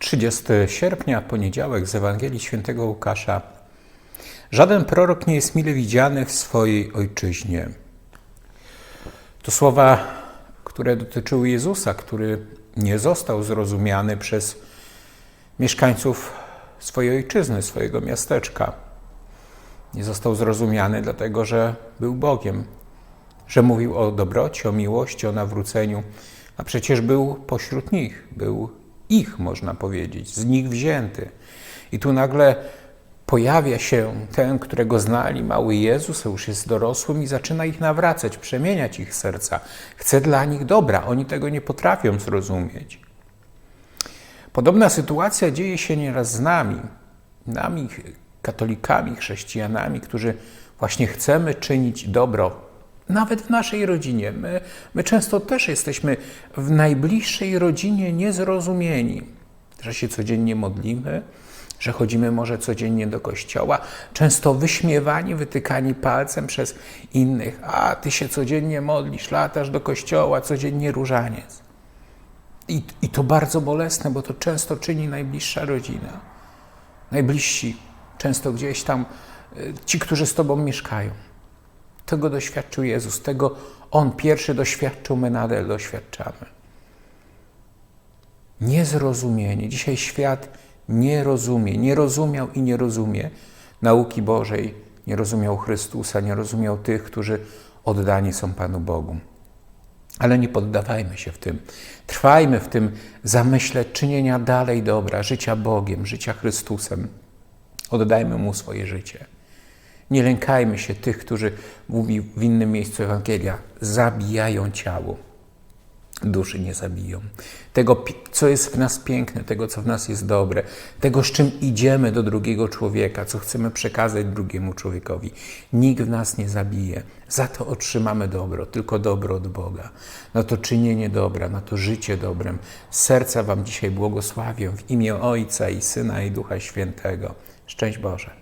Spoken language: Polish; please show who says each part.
Speaker 1: 30 sierpnia, poniedziałek z Ewangelii Świętego Łukasza. Żaden prorok nie jest mile widziany w swojej ojczyźnie. To słowa, które dotyczyły Jezusa, który nie został zrozumiany przez mieszkańców swojej ojczyzny, swojego miasteczka. Nie został zrozumiany dlatego, że był Bogiem, że mówił o dobroci, o miłości, o nawróceniu, a przecież był pośród nich, był ich, można powiedzieć, z nich wzięty. I tu nagle pojawia się ten, którego znali, mały Jezus, już jest dorosłym i zaczyna ich nawracać, przemieniać ich serca. Chce dla nich dobra, oni tego nie potrafią zrozumieć. Podobna sytuacja dzieje się nieraz z nami, nami, katolikami, chrześcijanami, którzy właśnie chcemy czynić dobro, nawet w naszej rodzinie. My, my często też jesteśmy w najbliższej rodzinie niezrozumieni, że się codziennie modlimy, że chodzimy może codziennie do kościoła, często wyśmiewani, wytykani palcem przez innych. A ty się codziennie modlisz, latasz do kościoła, codziennie różaniec. I, I to bardzo bolesne, bo to często czyni najbliższa rodzina. Najbliżsi, często gdzieś tam y, ci, którzy z Tobą mieszkają. Tego doświadczył Jezus, tego On pierwszy doświadczył, my nadal doświadczamy. Niezrozumienie. Dzisiaj świat nie rozumie, nie rozumiał i nie rozumie nauki Bożej, nie rozumiał Chrystusa, nie rozumiał tych, którzy oddani są Panu Bogu. Ale nie poddawajmy się w tym. Trwajmy w tym zamyśle czynienia dalej dobra, życia Bogiem, życia Chrystusem. Oddajmy Mu swoje życie. Nie lękajmy się tych, którzy, mówi w innym miejscu Ewangelia, zabijają ciało. Duszy nie zabiją. Tego, co jest w nas piękne, tego, co w nas jest dobre, tego, z czym idziemy do drugiego człowieka, co chcemy przekazać drugiemu człowiekowi. Nikt w nas nie zabije. Za to otrzymamy dobro, tylko dobro od Boga. Na to czynienie dobra, na to życie dobrem. Serca Wam dzisiaj błogosławię w imię Ojca i Syna i Ducha Świętego. Szczęść Boże.